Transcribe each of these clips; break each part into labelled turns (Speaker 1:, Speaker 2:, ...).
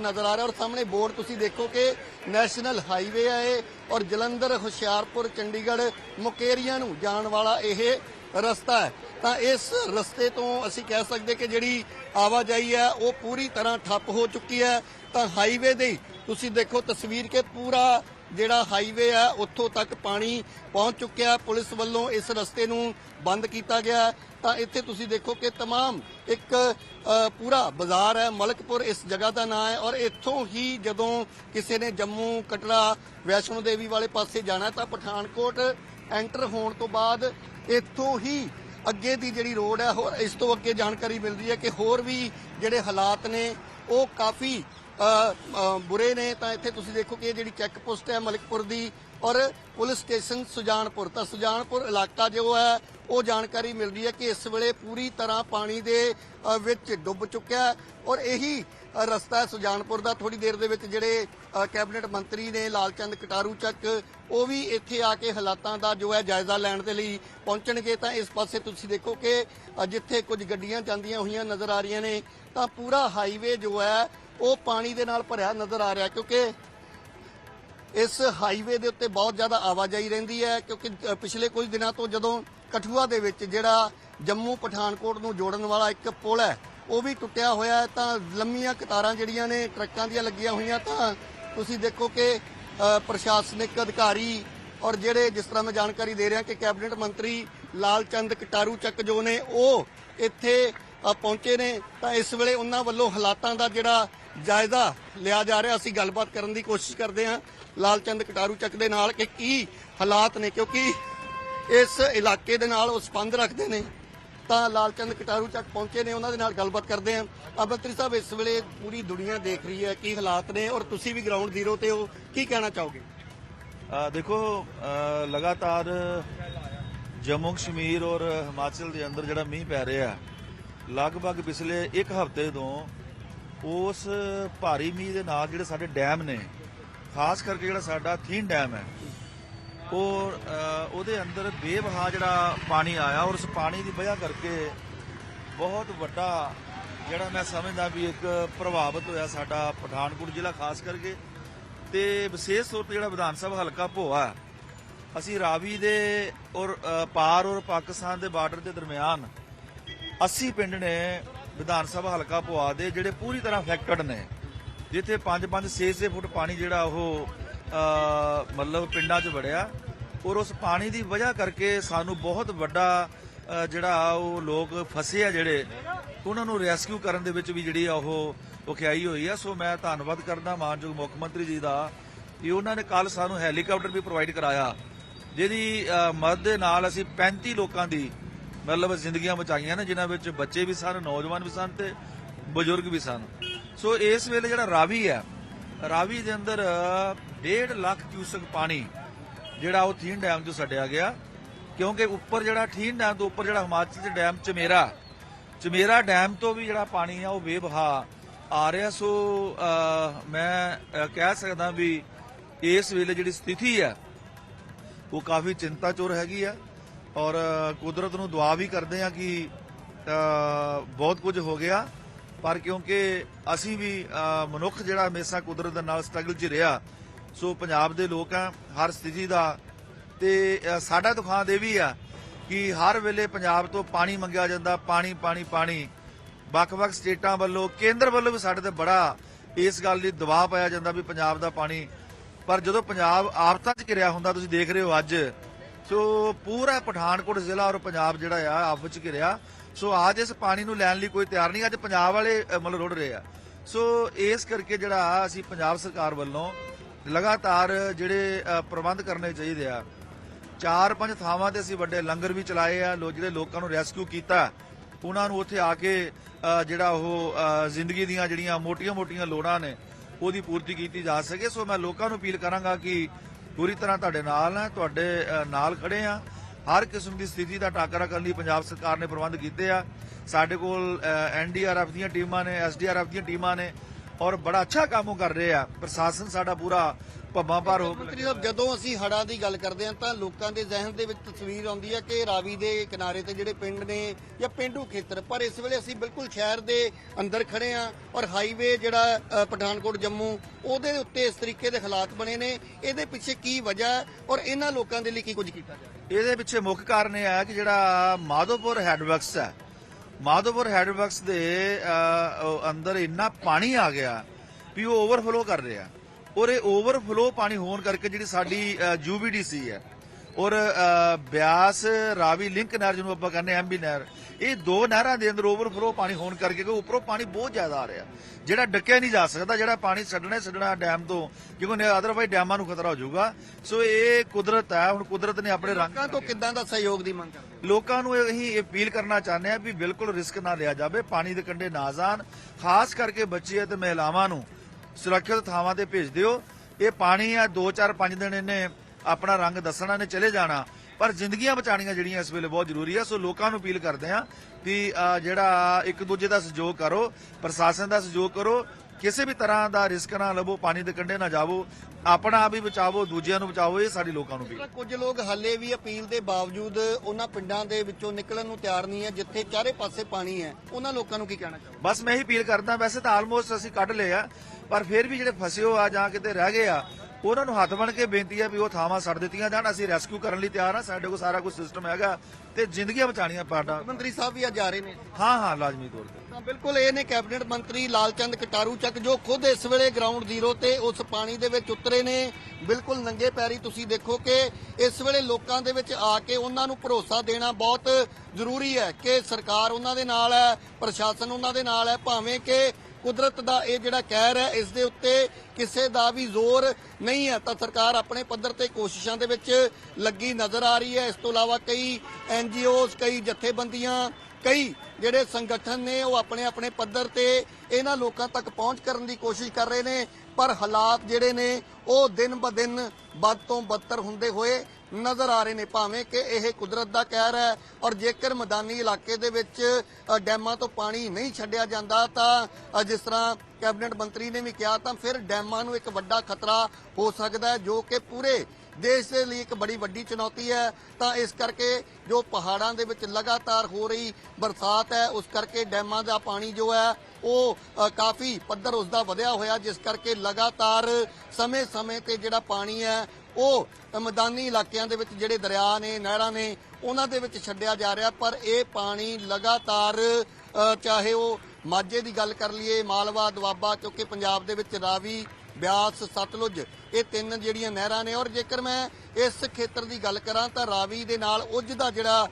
Speaker 1: ਨਜ਼ਰ ਆ ਰਿਹਾ ਔਰ ਸਾਹਮਣੇ ਬੋਰਡ ਤੁਸੀਂ ਦੇਖੋ ਕਿ ਨੈਸ਼ਨਲ ਹਾਈਵੇ ਹੈ ਇਹ ਔਰ ਜਲੰਧਰ, ਹੁਸ਼ਿਆਰਪੁਰ, ਚੰਡੀਗੜ੍ਹ, ਮੁਕੇਰੀਆਂ ਨੂੰ ਜਾਣ ਵਾਲਾ ਇਹ ਰਸਤਾ ਹੈ। ਤਾਂ ਇਸ ਰਸਤੇ ਤੋਂ ਅਸੀਂ ਕਹਿ ਸਕਦੇ ਕਿ ਜਿਹੜੀ ਆਵਾਜਾਈ ਹੈ, ਉਹ ਪੂਰੀ ਤਰ੍ਹਾਂ ਠੱਪ ਹੋ ਚੁੱਕੀ ਹੈ। ਤਾਂ ਹਾਈਵੇ ਦੇ ਤੁਸੀਂ ਦੇਖੋ ਤਸਵੀਰ ਕਿ ਪੂਰਾ ਜਿਹੜਾ ਹਾਈਵੇ ਹੈ, ਉੱਥੋਂ ਤੱਕ ਪਾਣੀ ਪਹੁੰਚ ਚੁੱਕਿਆ। ਪੁਲਿਸ ਵੱਲੋਂ ਇਸ ਰਸਤੇ ਨੂੰ ਬੰਦ ਕੀਤਾ ਗਿਆ। ਤਾਂ ਇੱਥੇ ਤੁਸੀਂ ਦੇਖੋ ਕਿ तमाम ਇੱਕ ਅ, ਪੂਰਾ ਬਾਜ਼ਾਰ ਹੈ ਮਲਕਪੁਰ ਇਸ ਜਗ੍ਹਾ ਦਾ ਨਾਮ ਹੈ ਔਰ ਇੱਥੋਂ ਹੀ ਜਦੋਂ ਕਿਸੇ ਨੇ ਜੰਮੂ ਕਟੜਾ ਵੈਸ਼ਨੋ ਦੇਵੀ ਵਾਲੇ ਪਾਸੇ ਜਾਣਾ ਹੈ ਤਾਂ ਪਠਾਨਕੋਟ ਐਂਟਰ ਹੋਣ ਤੋਂ ਬਾਅਦ ਇੱਥੋਂ ਹੀ ਅੱਗੇ ਦੀ ਜਿਹੜੀ ਰੋਡ ਹੈ ਹੋਰ ਇਸ ਤੋਂ ਅੱਗੇ ਜਾਣਕਾਰੀ ਮਿਲਦੀ ਹੈ ਕਿ ਹੋਰ ਵੀ ਜਿਹੜੇ ਹਾਲਾਤ ਨੇ ਉਹ ਕਾਫੀ ਅ, ਅ, ਬੁਰੇ ਨੇ ਤਾਂ ਇੱਥੇ ਤੁਸੀਂ ਦੇਖੋ ਕਿ ਇਹ ਜਿਹੜੀ ਚੈੱਕ ਪੋਸਟ ਹੈ ਮਲਿਕਪੁਰ ਦੀ ਔਰ ਪੁਲਿਸ ਸਟੇਸ਼ਨ ਸੁਜਾਨਪੁਰ ਤਾਂ ਸੁਜਾਨਪੁਰ ਇਲਾਕਾ ਜੋ ਹੈ ਉਹ ਜਾਣਕਾਰੀ ਮਿਲਦੀ ਹੈ ਕਿ ਇਸ ਵੇਲੇ ਪੂਰੀ ਤਰ੍ਹਾਂ ਪਾਣੀ ਦੇ ਵਿੱਚ ਡੁੱਬ ਚੁੱਕਿਆ ਔਰ ਇਹੀ ਰਸਤਾ ਸੁਜਾਨਪੁਰ ਦਾ। ਥੋੜੀ ਦੇਰ ਦੇ ਵਿੱਚ ਜਿਹੜੇ ਕੈਬਨਿਟ ਮੰਤਰੀ ਨੇ ਲਾਲਚੰਦ ਕਟਾਰੂ ਚੱਕ, ਉਹ ਵੀ ਇੱਥੇ ਆ ਕੇ ਹਾਲਾਤਾਂ ਦਾ ਜੋ ਹੈ ਜਾਇਜ਼ਾ ਲੈਣ ਦੇ ਲਈ ਪਹੁੰਚਣਗੇ। ਤਾਂ ਇਸ ਪਾਸੇ ਤੁਸੀਂ ਦੇਖੋ ਕਿ ਜਿੱਥੇ ਕੁਝ ਗੱਡੀਆਂ ਜਾਂਦੀਆਂ ਹੋਈਆਂ ਨਜ਼ਰ ਆ ਰਹੀਆਂ ਨੇ, ਤਾਂ ਪੂਰਾ ਹਾਈਵੇ ਜੋ ਹੈ, ਉਹ ਪਾਣੀ ਦੇ ਨਾਲ ਭਰਿਆ ਨਜ਼ਰ ਆ ਰਿਹਾ ਕਿਉਂਕਿ ਇਸ ਹਾਈਵੇ ਦੇ ਉੱਤੇ ਬਹੁਤ ਜ਼ਿਆਦਾ ਆਵਾਜਾਈ ਰਹਿੰਦੀ ਹੈ ਕਿਉਂਕਿ ਪਿਛਲੇ ਕੁਝ ਦਿਨਾਂ ਤੋਂ ਜਦੋਂ ਕਠੂਆ ਦੇ ਵਿੱਚ ਜਿਹੜਾ ਜੰਮੂ ਪਠਾਨਕੋਟ ਨੂੰ ਜੋੜਨ ਵਾਲਾ ਇੱਕ ਪੁਲ ਹੈ, ਉਹ ਵੀ ਟੁੱਟਿਆ ਹੋਇਆ ਹੈ। ਤਾਂ ਲੰਮੀਆਂ ਕਤਾਰਾਂ ਜਿਹੜੀਆਂ ਨੇ, ਟਰੱਕਾਂ ਦੀਆਂ ਲੱਗੀਆਂ ਹੋਈਆਂ, ਤਾਂ ਤੁਸੀਂ ਦੇਖੋ ਕਿ ਪ੍ਰਸ਼ਾਸਨਿਕ ਅਧਿਕਾਰੀ ਔਰ ਜਿਹੜੇ ਜਿਸ ਤਰ੍ਹਾਂ ਮੈਂ ਜਾਣਕਾਰੀ ਦੇ ਰਿਹਾ ਕਿ ਕੈਬਨਿਟ ਮੰਤਰੀ ਲਾਲ ਚੰਦ ਕਟਾਰੂ ਚੱਕ ਜੋ ਨੇ, ਉਹ ਇੱਥੇ ਪਹੁੰਚੇ ਨੇ। ਤਾਂ ਇਸ ਵੇਲੇ ਉਹਨਾਂ ਵੱਲੋਂ ਹਾਲਾਤਾਂ ਦਾ ਜਿਹੜਾ ਜਾਇਜ਼ਾ ਲਿਆ ਜਾ ਰਿਹਾ, ਅਸੀਂ ਗੱਲਬਾਤ ਕਰਨ ਦੀ ਕੋਸ਼ਿਸ਼ ਕਰਦੇ ਹਾਂ ਲਾਲ ਚੰਦ ਕਟਾਰੂ ਚੱਕ ਦੇ ਨਾਲ ਕਿ ਕੀ ਹਾਲਾਤ ਨੇ, ਕਿਉਂਕਿ ਇਸ ਇਲਾਕੇ ਦੇ ਨਾਲ ਉਹ ਸੰਬੰਧ ਰੱਖਦੇ ਨੇ, ਤਾਂ ਲਾਲਚੰਦ ਕਟਾਰੂ ਚੱਕ ਪਹੁੰਚੇ ਨੇ, ਉਹਨਾਂ ਦੇ ਨਾਲ ਗੱਲਬਾਤ ਕਰਦੇ ਹਾਂ। ਆ ਸਾਹਿਬ ਇਸ ਵੇਲੇ ਪੂਰੀ ਦੁਨੀਆ ਦੇਖ ਰਹੀ ਹੈ ਕੀ ਹਾਲਾਤ ਨੇ, ਔਰ ਤੁਸੀਂ ਵੀ ਗਰਾਊਂਡ ਜ਼ੀਰੋ ਤੇ ਹੋ, ਕੀ ਕਹਿਣਾ ਚਾਹੋਗੇ?
Speaker 2: ਦੇਖੋ ਲਗਾਤਾਰ ਜੰਮੂ ਕਸ਼ਮੀਰ ਔਰ ਹਿਮਾਚਲ ਦੇ ਅੰਦਰ ਜਿਹੜਾ ਮੀਂਹ ਪੈ ਰਿਹਾ, ਲਗਭਗ ਪਿਛਲੇ ਇੱਕ ਹਫ਼ਤੇ ਤੋਂ ਉਸ ਭਾਰੀ ਮੀਂਹ ਦੇ ਨਾਲ ਜਿਹੜੇ ਸਾਡੇ ਡੈਮ ਨੇ, ਖਾਸ ਕਰਕੇ ਜਿਹੜਾ ਸਾਡਾ ਥੀਨ ਡੈਮ ਹੈ ਉਹ ਉਹਦੇ ਅੰਦਰ ਬੇਵਹਾ ਜਿਹੜਾ ਪਾਣੀ ਆਇਆ ਔਰ ਉਸ ਪਾਣੀ ਦੀ ਵਜ੍ਹਾ ਕਰਕੇ ਬਹੁਤ ਵੱਡਾ ਜਿਹੜਾ ਮੈਂ ਸਮਝਦਾ ਵੀ ਇੱਕ ਪ੍ਰਭਾਵਿਤ ਹੋਇਆ ਸਾਡਾ ਪਠਾਨਕੋਟ ਜ਼ਿਲ੍ਹਾ, ਖਾਸ ਕਰਕੇ ਤੇ ਵਿਸ਼ੇਸ਼ ਤੌਰ ਤੇ ਜਿਹੜਾ ਵਿਧਾਨ ਸਭਾ ਹਲਕਾ ਭੋਆ, ਅਸੀਂ ਰਾਵੀ ਦੇ ਔਰ ਪਾਰ ਔਰ ਪਾਕਿਸਤਾਨ ਦੇ ਬਾਰਡਰ ਦੇ ਦਰਮਿਆਨ 80 ਪਿੰਡ ਨੇ ਵਿਧਾਨ ਸਭਾ ਹਲਕਾ ਭੋਆ ਦੇ ਜਿਹੜੇ ਪੂਰੀ ਤਰ੍ਹਾਂ ਅਫੈਕਟਡ ਨੇ, ਜਿੱਥੇ 5-5 6-6 ਫੁੱਟ ਪਾਣੀ ਜਿਹੜਾ ਉਹ ਮਤਲਬ ਪਿੰਡਾਂ 'ਚ ਵੜਿਆ ਔਰ ਉਸ ਪਾਣੀ ਦੀ ਵਜ੍ਹਾ ਕਰਕੇ ਸਾਨੂੰ ਬਹੁਤ ਵੱਡਾ ਜਿਹੜਾ ਉਹ ਲੋਕ ਫਸੇ ਆ ਜਿਹੜੇ, ਉਹਨਾਂ ਨੂੰ ਰੈਸਕਿਊ ਕਰਨ ਦੇ ਵਿੱਚ ਵੀ ਜਿਹੜੀ ਆ ਉਹ ਔਖਿਆਈ ਹੋਈ ਆ। ਸੋ ਮੈਂ ਧੰਨਵਾਦ ਕਰਦਾ ਮਾਨਯੋਗ ਮੁੱਖ ਮੰਤਰੀ ਜੀ ਦਾ ਕਿ ਉਹਨਾਂ ਨੇ ਕੱਲ ਸਾਨੂੰ ਹੈਲੀਕਾਪਟਰ ਵੀ ਪ੍ਰੋਵਾਈਡ ਕਰਾਇਆ, ਜਿਹਦੀ ਮਦਦ ਦੇ ਨਾਲ ਅਸੀਂ 35 ਲੋਕਾਂ ਦੀ ਮਤਲਬ ਜ਼ਿੰਦਗੀਆਂ ਬਚਾਈਆਂ ਨੇ, ਜਿਨ੍ਹਾਂ ਵਿੱਚ ਬੱਚੇ ਵੀ ਸਨ, ਨੌਜਵਾਨ ਵੀ ਸਨ ਤੇ ਬਜ਼ੁਰਗ ਵੀ ਸਨ। ਸੋ ਇਸ ਵੇਲੇ ਜਿਹੜਾ ਰਾਵੀ ਹੈ, ਰਾਵੀ ਦੇ ਅੰਦਰ 1.5 ਲੱਖ ਕਿਊਸਕ ਪਾਣੀ ਜਿਹੜਾ ਉਹ ਥੀਨ ਡੈਮ ਤੋਂ ਛੱਡਿਆ ਗਿਆ। ਕਿਉਂਕਿ ਉੱਪਰ ਜਿਹੜਾ ਥੀਨ ਡੈਮ ਤੋਂ ਉੱਪਰ ਜਿਹੜਾ ਹਿਮਾਚਲ ਦੇ ਡੈਮ ਚਮੇਰਾ ਚਮੇਰਾ ਡੈਮ ਤੋਂ ਵੀ ਜਿਹੜਾ ਪਾਣੀ ਆ ਉਹ ਬੇਵਹਾ ਆ ਰਿਹਾ। ਸੋ ਮੈਂ ਕਹਿ ਸਕਦਾ ਵੀ ਇਸ ਵੇਲੇ ਜਿਹੜੀ ਸਥਿਤੀ ਹੈ ਉਹ ਕਾਫੀ ਚਿੰਤਾਚੋਰ ਹੈਗੀ ਆ ਔਰ ਕੁਦਰਤ ਨੂੰ ਦੁਆ ਵੀ ਕਰਦੇ ਆ ਕਿ ਬਹੁਤ ਕੁਝ ਹੋ ਗਿਆ। ਪਰ ਕਿਉਂਕਿ ਅਸੀਂ ਵੀ ਮਨੁੱਖ ਜਿਹੜਾ ਹਮੇਸ਼ਾ ਕੁਦਰਤ ਦੇ ਨਾਲ ਸਟਰਗਲ 'ਚ ਰਿਹਾ ਸੋ ਪੰਜਾਬ ਦੇ ਲੋਕ ਆ, ਹਰ ਸਥਿਤੀ ਦਾ। ਤੇ ਸਾਡਾ ਦੁਖਾਂਤ ਇਹ ਵੀ ਆ ਕਿ ਹਰ ਵੇਲੇ ਪੰਜਾਬ ਤੋਂ ਪਾਣੀ ਮੰਗਿਆ ਜਾਂਦਾ, ਪਾਣੀ ਪਾਣੀ ਪਾਣੀ। ਵੱਖ-ਵੱਖ ਸਟੇਟਾਂ ਵੱਲੋਂ, ਕੇਂਦਰ ਵੱਲੋਂ ਵੀ ਸਾਡੇ ਤੇ ਬੜਾ ਇਸ ਗੱਲ ਦੀ ਦਬਾਅ ਪਾਇਆ ਜਾਂਦਾ ਵੀ ਪੰਜਾਬ ਦਾ ਪਾਣੀ। ਪਰ ਜਦੋਂ ਪੰਜਾਬ ਆਫਤਾਂ 'ਚ ਘਿਰਿਆ ਹੁੰਦਾ, ਤੁਸੀਂ ਦੇਖ ਰਹੇ ਹੋ ਅੱਜ, ਸੋ ਪੂਰਾ ਪਠਾਨਕੋਟ ਜ਼ਿਲ੍ਹਾ ਔਰ ਪੰਜਾਬ ਜਿਹੜਾ ਆ, ਆਫਤ 'ਚ ਘਿਰਿਆ। ਸੋ ਅੱਜ ਇਸ ਪਾਣੀ ਨੂੰ ਲੈਣ ਲਈ ਕੋਈ ਤਿਆਰ ਨਹੀਂ, ਅੱਜ ਪੰਜਾਬ ਵਾਲੇ ਮਤਲਬ ਰੁੜ ਰਹੇ ਆ। ਸੋ ਇਸ ਕਰਕੇ ਜਿਹੜਾ ਅਸੀਂ ਪੰਜਾਬ ਸਰਕਾਰ ਵੱਲੋਂ ਲਗਾਤਾਰ ਜਿਹੜੇ ਪ੍ਰਬੰਧ ਕਰਨੇ ਚਾਹੀਦੇ ਆ। ਚਾਰ ਪੰਜ ਥਾਵਾਂ ਤੇ ਅਸੀਂ ਵੱਡੇ ਲੰਗਰ ਵੀ ਚਲਾਏ ਆ, ਲੋ, ਜਿਹੜੇ ਲੋਕਾਂ ਨੂੰ ਰੈਸਕਿਊ ਕੀਤਾ। ਉਹਨਾਂ ਨੂੰ ਉੱਥੇ ਆ ਕੇ ਜਿਹੜਾ ਉਹ ਜ਼ਿੰਦਗੀ ਦੀਆਂ ਜਿਹੜੀਆਂ ਮੋਟੀਆਂ-ਮੋਟੀਆਂ ਲੋੜਾਂ ਨੇ, ਉਹਦੀ ਪੂਰਤੀ ਕੀਤੀ ਜਾ ਸਕੇ। ਸੋ ਮੈਂ ਲੋਕਾਂ ਨੂੰ ਅਪੀਲ ਕਰਾਂਗਾ ਕਿ ਪੂਰੀ ਤਰ੍ਹਾਂ ਤੁਹਾਡੇ ਨਾਲ ਹੈ ਤੁਹਾਡੇ ਨਾਲ ਖੜੇ ਆ। ਹਰ ਕਿਸਮ ਦੀ ਸਥਿਤੀ ਦਾ ਟਾਕਰਾ ਕਰਨ ਲਈ ਪੰਜਾਬ ਸਰਕਾਰ ਨੇ ਪ੍ਰਬੰਧ ਕੀਤੇ ਆ। ਸਾਡੇ ਕੋਲ ਐਨਡੀਆਰਐਫ ਦੀਆਂ ਟੀਮਾਂ ਨੇ ਐਸਡੀਆਰਐਫ ਦੀਆਂ ਟੀਮਾਂ ਨੇ। ਔਰ ਬੜਾ ਅੱਛਾ ਕੰਮ ਕਰ ਰਹੇ ਆ। ਪ੍ਰਸ਼ਾਸਨ ਸਾਡਾ ਪੂਰਾ ਪੱਬਾਂ ਭਰ ਹੋ
Speaker 1: ਮੰਤਰੀ ਸਾਹਿਬ ਜਦੋਂ ਅਸੀਂ ਹੜ੍ਹਾਂ ਦੀ ਗੱਲ ਕਰਦੇ ਹਾਂ ਤਾਂ ਲੋਕਾਂ ਦੇ ਜ਼ਿਹਨ ਦੇ ਵਿੱਚ ਤਸਵੀਰ ਆਉਂਦੀ ਹੈ ਕਿ ਰਾਵੀ ਦੇ ਕਿਨਾਰੇ ਤੇ ਜਿਹੜੇ ਪਿੰਡ ਨੇ ਜਾਂ ਪਿੰਡੂ ਖੇਤਰ ਪਰ ਇਸ ਵੇਲੇ ਅਸੀਂ ਬਿਲਕੁਲ ਸ਼ਹਿਰ ਦੇ ਅੰਦਰ ਖੜੇ ਹਾਂ ਔਰ ਹਾਈਵੇ ਜਿਹੜਾ ਪਠਾਨਕੋਟ ਜੰਮੂ ਉਹਦੇ ਉੱਤੇ ਇਸ ਤਰੀਕੇ ਦੇ ਹਾਲਾਤ ਬਣੇ ਨੇ। ਇਹਦੇ ਪਿੱਛੇ ਕੀ ਵਜ੍ਹਾ ਹੈ ਔਰ ਇਹਨਾਂ ਲੋਕਾਂ ਦੇ ਲਈ ਕੀ ਕੁਝ ਕੀਤਾ ਜਾ ਰਿਹਾ
Speaker 2: ਇਹਦੇ ਪਿੱਛੇ ਮੁੱਖ ਕਾਰਨ ਇਹ ਹੈ ਕਿ ਜਿਹੜਾ ਮਾਧੋਪੁਰ ਹੈਡਵਰਕਸ ਹੈ ਮਾਧੋਪੁਰ ਹੈਡਵਰਕਸ ਦੇ ਅੰਦਰ ਇੰਨਾ ਪਾਣੀ ਆ ਗਿਆ ਵੀ ਉਹ ਓਵਰਫਲੋ ਕਰ ਰਿਹਾ। ਔਰ ਇਹ ਓਵਰਫਲੋ ਪਾਣੀ ਹੋਣ ਕਰਕੇ ਜਿਹੜੀ ਸਾਡੀ ਯੂਬੀਡੀਸੀ ਹੈ ਔਰ ਬਿਆਸ ਰਾਵੀ ਲਿੰਕ ਨਹਿਰ ਜਿਹਨੂੰ ਆਪਾਂ ਕਹਿੰਦੇ ਐਮਬੀ ਨਹਿਰ ਇਹ ਦੋ ਨਹਿਰਾਂ ਦੇ ਅੰਦਰ ਓਵਰਫਲੋ ਪਾਣੀ ਹੋਣ ਕਰਕੇ ਕਿ ਉੱਪਰੋਂ ਪਾਣੀ ਬਹੁਤ ਜ਼ਿਆਦਾ ਆ ਰਿਹਾ। ਜਿਹੜਾ ਡੱਕਿਆ ਨਹੀਂ ਜਾ ਸਕਦਾ ਜਿਹੜਾ ਪਾਣੀ ਛੱਡਣਾ ਛੱਡਣਾ ਡੈਮ ਤੋਂ ਕਿਉਂਕਿ ਅਦਰਵਾਈਜ਼ ਡੈਮਾਂ ਨੂੰ ਖਤਰਾ ਹੋ ਜਾਊਗਾ। ਸੋ ਇਹ ਕੁਦਰਤ ਹੈ ਹੁਣ ਕੁਦਰਤ ਨੇ ਆਪਣੇ ਰੰਗ
Speaker 1: ਤੋਂ ਕਿੱਦਾਂ ਦਾ ਸਹਿਯੋਗ ਦੀ ਮੰਗ ਕਰਦੇ
Speaker 2: ਲੋਕਾਂ ਨੂੰ ਅਸੀਂ ਅਪੀਲ ਕਰਨਾ ਚਾਹੁੰਦੇ ਹਾਂ ਵੀ ਬਿਲਕੁਲ ਰਿਸਕ ਨਾ ਲਿਆ ਜਾਵੇ ਪਾਣੀ ਦੇ ਕੰਢੇ ਨਾ ਜਾਣ। ਖਾਸ ਕਰਕੇ ਬੱਚੇ ਅਤੇ ਮਹਿਲਾਵਾਂ ਨੂੰ ਸੁਰੱਖਿਅਤ ਥਾਵਾਂ ਤੇ ਭੇਜ ਦਿਓ। ਇਹ ਪਾਣੀ ਆ 2 4 5 ਦਿਨ ਇਹਨੇ ਆਪਣਾ ਰੰਗ ਦੱਸਣਾ ਨੇ ਚਲੇ ਜਾਣਾ। ਪਰ ਜ਼ਿੰਦਗੀਆਂ ਬਚਾਣੀਆਂ ਜਿਹੜੀਆਂ ਇਸ ਵੇਲੇ ਬਹੁਤ ਜ਼ਰੂਰੀ ਆ ਸੋ ਲੋਕਾਂ ਨੂੰ ਅਪੀਲ ਕਰਦੇ ਵੀ ਅਹ, ਜਿਹੜਾ ਇੱਕ ਦੂਜੇ ਦਾ ਸਹਿਯੋਗ ਕਰੋ ਪ੍ਰਸ਼ਾਸਨ ਦਾ ਸਹਿਯੋਗ ਕਰੋ ਕਿਸੇ ਵੀ ਤਰ੍ਹਾਂ ਦਾ ਰਿਸਕ ਨਾ ਲਵੋ ਪਾਣੀ ਦੇ ਕੰਢੇ ਨਾ ਜਾਵੋ ਆਪਣਾ ਆਪ ਹੀ ਬਚਾਵੋ ਦੂਜਿਆਂ ਨੂੰ ਬਚਾਵੋ ਇਹ ਸਾਡੀ ਲੋਕਾਂ ਨੂੰ ਵੀ
Speaker 1: ਕੁਝ ਲੋਕ ਹਾਲੇ ਵੀ ਅਪੀਲ ਦੇ ਬਾਵਜੂਦ ਉਹਨਾਂ ਪਿੰਡਾਂ ਦੇ ਵਿੱਚੋਂ ਨਿਕਲਣ ਨੂੰ ਤਿਆਰ ਨਹੀਂ ਹੈ ਜਿੱਥੇ ਚਾਰੇ ਪਾਸੇ ਪਾਣੀ ਹੈ। ਉਹਨਾਂ ਲੋਕਾਂ ਨੂੰ ਕੀ ਕਹਿਣਾ ਚਾਹੋਗੇ?
Speaker 2: ਬਸ ਮੈਂ ਹੀ ਅਪੀਲ ਕਰਦਾ ਵੈਸੇ ਤਾਂ ਆਲਮੋਸਟ ਅਸੀਂ ਕੱਢ ਲਏ ਆ ਪਰ ਫਿਰ ਵੀ ਜਿਹੜੇ ਫਸੇ ਹੋ ਆ ਜਾਂ ਕਿਤੇ ਰਹਿ ਗਏ ਆ ਉਹਨਾਂ ਨੂੰ ਹੱਥ ਬਣ ਕੇ ਬੇਨਤੀ ਆ ਵੀ ਉਹ ਥਾਵਾਂ ਛੱਡ ਦਿੱਤੀਆਂ ਜਾਣ ਅਸੀਂ ਰੈਸਕਿਊ ਕਰਨ ਲਈ ਤਿਆਰ ਆ ਸਾਡੇ ਕੋਲ ਸਾਰਾ ਕੁਝ ਸਿਸਟਮ ਹੈਗਾ ਤੇ ਜ਼ਿੰਦਗੀਆਂ ਬਚਾਣੀਆਂ ਪਾਡਾ
Speaker 1: ਮੰਤਰੀ ਸਾਹਿਬ ਵੀ ਅੱਜ ਜਾ ਰਹੇ ਨੇ।
Speaker 2: ਹਾਂ ਹਾਂ ਲਾਜ਼ਮੀ ਤੌਰ ਤੇ।
Speaker 1: ਤਾਂ ਬਿਲਕੁਲ ਇਹ ਨੇ ਕੈਬਨਿਟ ਮੰਤਰੀ ਲਾਲਚੰਦ ਕਟਾਰੂ ਚੱਕ ਜੋ ਖੁਦ ਇਸ ਵੇਲੇ ਗਰਾਊਂਡ ਜ਼ੀਰੋ ਤੇ ਉਸ ਪਾਣੀ ਦੇ ਵਿੱਚ ਉਤਰੇ ਨੇ। ਬਿਲਕੁਲ ਨੰਗੇ ਪੈਰੀ ਤੁਸੀਂ ਦੇਖੋ ਕਿ ਇਸ ਵੇਲੇ ਲੋਕਾਂ ਦੇ ਵਿੱਚ ਆ ਕੇ ਉਹਨਾਂ ਨੂੰ ਭਰੋਸਾ ਦੇਣਾ ਬਹੁਤ ਜ਼ਰੂਰੀ ਹੈ ਕਿ ਸਰਕਾਰ ਉਹਨਾਂ ਦੇ ਨਾਲ ਹੈ ਪ੍ਰਸ਼ਾਸਨ ਉਹਨਾਂ ਦੇ ਨਾਲ ਹੈ ਭਾਵੇਂ ਕਿ ਕੁਦਰਤ ਦਾ ਇਹ ਜਿਹੜਾ ਕਹਿਰ ਹੈ, ਇਸ ਦੇ ਉੱਤੇ ਕਿਸੇ ਦਾ ਵੀ ਜ਼ੋਰ ਨਹੀਂ ਹੈ। ਤਾਂ ਸਰਕਾਰ ਆਪਣੇ ਪੱਧਰ ਤੇ ਕੋਸ਼ਿਸ਼ਾਂ ਦੇ ਵਿੱਚ ਲੱਗੀ ਨਜ਼ਰ ਆ ਰਹੀ ਹੈ। ਇਸ ਤੋਂ ਇਲਾਵਾ ਕਈ ਐਨਜੀਓਜ਼ ਕਈ ਜਥੇਬੰਦੀਆਂ, ਕਈ ਜਿਹੜੇ ਸੰਗਠਨ ਨੇ, ਉਹ ਆਪਣੇ ਆਪਣੇ ਪੱਧਰ ਤੇ ਇਹਨਾਂ ਲੋਕਾਂ ਤੱਕ ਪਹੁੰਚ ਕਰਨ ਦੀ ਕੋਸ਼ਿਸ਼ ਕਰ ਰਹੇ ਨੇ। ਪਰ ਹਾਲਾਤ ਜਿਹੜੇ ਨੇ, ਉਹ ਦਿਨ ਬ ਦਿਨ ਵੱਧ ਤੋਂ ਬਦਤਰ ਹੁੰਦੇ ਹੋਏ ਨਜ਼ਰ ਆ ਰਹੇ ਨੇ, ਭਾਵੇਂ ਕਿ ਇਹ ਕੁਦਰਤ ਦਾ ਕਹਿਰ ਹੈ ਔਰ ਜੇਕਰ ਮੈਦਾਨੀ ਇਲਾਕੇ ਦੇ ਵਿੱਚ ਡੈਮਾਂ ਤੋਂ ਪਾਣੀ ਨਹੀਂ ਛੱਡਿਆ ਜਾਂਦਾ, ਤਾਂ ਜਿਸ ਤਰ੍ਹਾਂ ਕੈਬਨਿਟ ਮੰਤਰੀ ਨੇ ਵੀ ਕਿਹਾ, ਤਾਂ ਫਿਰ ਡੈਮਾਂ ਨੂੰ ਇੱਕ ਵੱਡਾ ਖਤਰਾ ਹੋ ਸਕਦਾ ਹੈ, ਜੋ ਕਿ ਪੂਰੇ ਦੇਸ਼ ਦੇ ਲਈ ਇੱਕ ਬੜੀ ਵੱਡੀ ਚੁਣੌਤੀ ਹੈ। ਤਾਂ ਇਸ ਕਰਕੇ ਜੋ ਪਹਾੜਾਂ ਦੇ ਵਿੱਚ ਲਗਾਤਾਰ ਹੋ ਰਹੀ ਬਰਸਾਤ ਹੈ, ਉਸ ਕਰਕੇ ਡੈਮਾਂ ਦਾ ਪਾਣੀ ਜੋ ਹੈ, ਉਹ ਕਾਫੀ ਪੱਧਰ ਉਸ ਦਾ ਵਧਿਆ ਹੋਇਆ, ਜਿਸ ਕਰਕੇ ਲਗਾਤਾਰ ਸਮੇਂ-ਸਮੇਂ ਤੇ ਜਿਹੜਾ ਪਾਣੀ ਹੈ ਉਹ ਮੈਦਾਨੀ ਇਲਾਕਿਆਂ ਦੇ ਵਿੱਚ ਜਿਹੜੇ ਦਰਿਆ ਨੇ, ਨਹਿਰਾਂ ਨੇ, ਉਹਨਾਂ ਦੇ ਵਿੱਚ ਛੱਡਿਆ ਜਾ ਰਿਹਾ, ਪਰ ਇਹ ਪਾਣੀ ਲਗਾਤਾਰ ਚਾਹੇ ਉਹ ਮਾਝੇ ਦੀ ਗੱਲ ਕਰ ਲਈਏ, ਮਾਲਵਾ, ਦੁਆਬਾ ਕਿਉਂਕਿ ਪੰਜਾਬ ਦੇ ਵਿੱਚ ਰਾਵੀ, ਬਿਆਸ, ਸਤਲੁਜ, ਇਹ ਤਿੰਨ ਜਿਹੜੀਆਂ ਨਹਿਰਾਂ ਨੇ। ਔਰ ਜੇਕਰ ਮੈਂ ਇਸ ਖੇਤਰ ਦੀ ਗੱਲ ਕਰਾਂ, ਤਾਂ ਰਾਵੀ ਦੇ ਨਾਲ ਉੱਜ ਦਾ ਜਿਹੜਾ